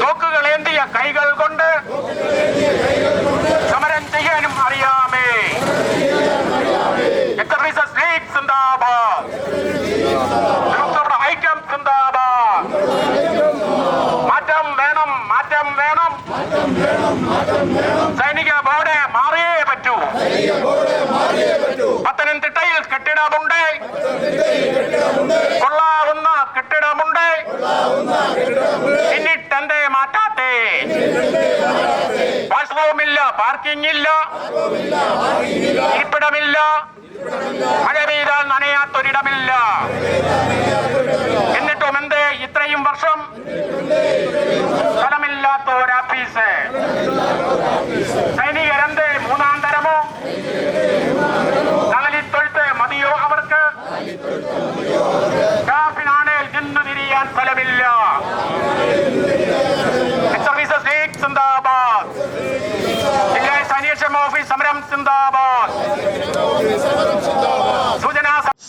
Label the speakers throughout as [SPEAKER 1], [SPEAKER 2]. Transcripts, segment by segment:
[SPEAKER 1] തോക്കുകളേന്തിയ കൈകൾ കൊണ്ട് സമരം ചെയ്യാനും അറിയാമേ. ഐക്യം മാറ്റം വേണം മാറ്റം വേണം. സൈനിക ബോർഡ് മാറിയേ പറ്റൂ. ഇല്ല ഇരിപ്പിടമില്ല മഴ പെയ്താൽ നനയാത്തൊരിടമില്ല.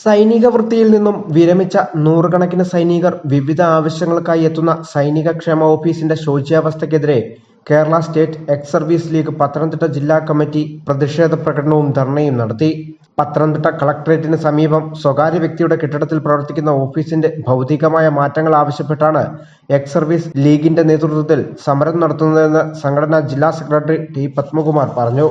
[SPEAKER 1] സൈനിക
[SPEAKER 2] വൃത്തിയിൽ നിന്നും വിരമിച്ച നൂറുകണക്കിന് സൈനികർ വിവിധ ആവശ്യങ്ങൾക്കായി എത്തുന്ന സൈനിക ക്ഷേമ ഓഫീസിന്റെ ശോച്യാവസ്ഥയ്ക്കെതിരെ Kerala state ex service league Pathanamthitta ജില്ലാ കമ്മിറ്റി പ്രതിഷേധ പ്രകടനവും ധർണയും നടത്തി. പത്തനംതിട്ട കളക്ടറേറ്റിന് സമീപം സ്വകാര്യ വ്യക്തിയുടെ കെട്ടിടത്തിൽ പ്രവർത്തിക്കുന്ന ഓഫീസിന്റെ ഭൗതികമായ മാറ്റങ്ങൾ ആവശ്യപ്പെട്ടാണ് എക്സ് സർവീസ് ലീഗിന്റെ നേതൃത്വത്തിൽ സമരം നടത്തുന്നതെന്ന് സംഘടനാ ജില്ലാ സെക്രട്ടറി ടി പത്മകുമാർ പറഞ്ഞു.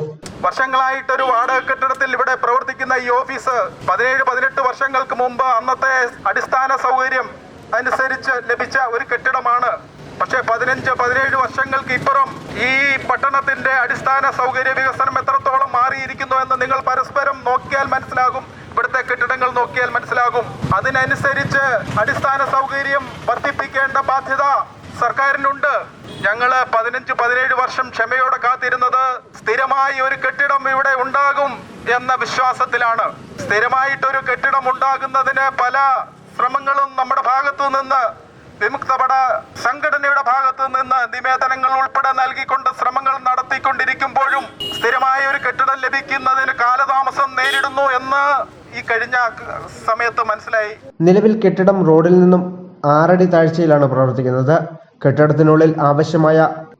[SPEAKER 3] വർഷങ്ങളായിട്ട് ഒരു വാടക കെട്ടിടത്തിൽ ഇവിടെ പ്രവർത്തിക്കുന്ന ഈ ഓഫീസ് പതിനേഴ് പതിനെട്ട് വർഷങ്ങൾക്ക് മുമ്പ് അന്നത്തെ അടിസ്ഥാന സൗകര്യം അനുസരിച്ച് ലഭിച്ച ഒരു കെട്ടിടമാണ്. പക്ഷേ പതിനഞ്ച് പതിനേഴ് വർഷങ്ങൾക്ക് ഇപ്പുറം ഈ പട്ടണത്തിന്റെ അടിസ്ഥാന സൗകര്യ വികസനം എത്രത്തോളം മാറിയിരിക്കുന്നു എന്ന് നിങ്ങൾ പരസ്പരം നോക്കിയാൽ മനസ്സിലാകും. ഇവിടുത്തെ കെട്ടിടങ്ങൾ നോക്കിയാൽ മനസ്സിലാകും. അതിനനുസരിച്ച് അടിസ്ഥാന സൗകര്യം വർദ്ധിപ്പിക്കേണ്ട ബാധ്യത സർക്കാരിനുണ്ട്. ഞങ്ങൾ പതിനഞ്ച് പതിനേഴ് വർഷം ക്ഷമയോടെ കാത്തിരുന്നത് സ്ഥിരമായി ഒരു കെട്ടിടം ഇവിടെ ഉണ്ടാകും എന്ന വിശ്വാസത്തിലാണ്. സ്ഥിരമായിട്ടൊരു കെട്ടിടം ഉണ്ടാകുന്നതിന് പല ശ്രമങ്ങളും നമ്മുടെ ഭാഗത്തു നിന്ന് വിമുക്തപട സംഘടനയുടെ ഭാഗത്തു നിന്ന് നിവേദനങ്ങൾ ഉൾപ്പെടെ നൽകിക്കൊണ്ട് ശ്രമങ്ങൾ നടത്തിക്കൊണ്ടിരിക്കുമ്പോഴും സ്ഥിരമായ ഒരു കെട്ടിടം ലഭിക്കുന്നതിന് കാലതാമസം നേരിടുന്നു എന്ന് ഈ കഴിഞ്ഞ സമയത്ത് മനസ്സിലായി.
[SPEAKER 2] നിലവിൽ കെട്ടിടം റോഡിൽ നിന്നും ആറടി താഴ്ചയിലാണ് പ്രവർത്തിക്കുന്നത്. കെട്ടിടത്തിനുള്ളിൽ ആവശ്യമായ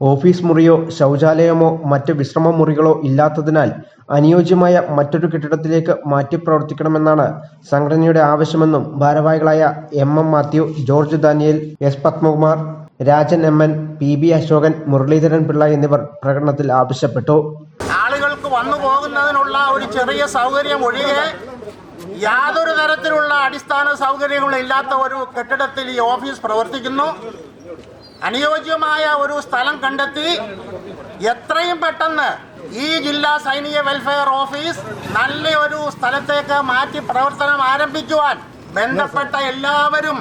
[SPEAKER 2] ഓഫീസ് മുറിയോ ശൗചാലയമോ മറ്റ് വിശ്രമ മുറികളോ ഇല്ലാത്തതിനാൽ അനുയോജ്യമായ മറ്റൊരു കെട്ടിടത്തിലേക്ക് മാറ്റി പ്രവർത്തിക്കണമെന്നാണ് സംഘടനയുടെ ആവശ്യമെന്നും ഭാരവാഹികളായ M M Mathew George Daniel S Padmakumar Rajan M N P B Ashokan Muraleedharan Pillai എന്നിവർ പ്രകടനത്തിൽ ആവശ്യപ്പെട്ടു.
[SPEAKER 4] ആളുകൾക്ക് വന്നു പോകുന്നതിനുള്ള ഒരു ചെറിയ സൗകര്യം ഒഴികെ യാതൊരു തരത്തിലുള്ള അടിസ്ഥാന സൗകര്യങ്ങളും ഇല്ലാത്ത ഒരു കെട്ടിടത്തിൽ ഈ ഓഫീസ് പ്രവർത്തിക്കുന്നു. അനുയോജ്യമായ ഒരു സ്ഥലം കണ്ടെത്തി എത്രയും പെട്ടെന്ന് ഈ ജില്ലാ സൈനിക വെൽഫെയർ ഓഫീസ് നല്ലൊരു സ്ഥലത്തേക്ക് മാറ്റി പ്രവർത്തനം ആരംഭിക്കുവാൻ ബന്ധപ്പെട്ട എല്ലാവരും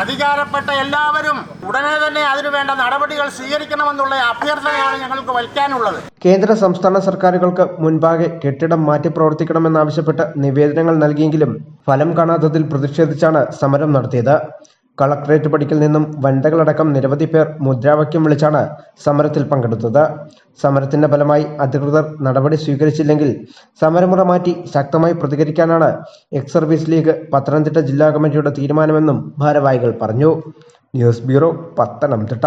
[SPEAKER 4] അധികാരപ്പെട്ട എല്ലാവരും ഉടനെ തന്നെ അതിനുവേണ്ട നടപടികൾ സ്വീകരിക്കണമെന്നുള്ള അഭ്യർത്ഥനയാണ് ഞങ്ങൾക്ക് വയ്ക്കാനുള്ളത്.
[SPEAKER 2] കേന്ദ്ര സംസ്ഥാന സർക്കാരുകൾക്ക് മുൻപാകെ കെട്ടിടം മാറ്റി പ്രവർത്തിക്കണമെന്നാവശ്യപ്പെട്ട് നിവേദനങ്ങൾ നൽകിയെങ്കിലും ഫലം കാണാത്തതിൽ പ്രതിഷേധിച്ചാണ് സമരം നടത്തിയത്. കളക്ടറേറ്റ് പടിക്കൽ നിന്നും വനിതകളടക്കം നിരവധി പേർ മുദ്രാവാക്യം വിളിച്ചാണ് സമരത്തിൽ പങ്കെടുത്തത്. സമരത്തിന്റെ ഫലമായി അധികൃതർ നടപടി സ്വീകരിച്ചില്ലെങ്കിൽ സമരമുറ മാറ്റി ശക്തമായി പ്രതികരിക്കാനാണ് എക്സ് സർവീസ് ലീഗ് പത്തനംതിട്ട ജില്ലാ കമ്മിറ്റിയുടെ തീരുമാനമെന്നും ഭാരവാഹികൾ പറഞ്ഞു. News bureau Pathanamthitta.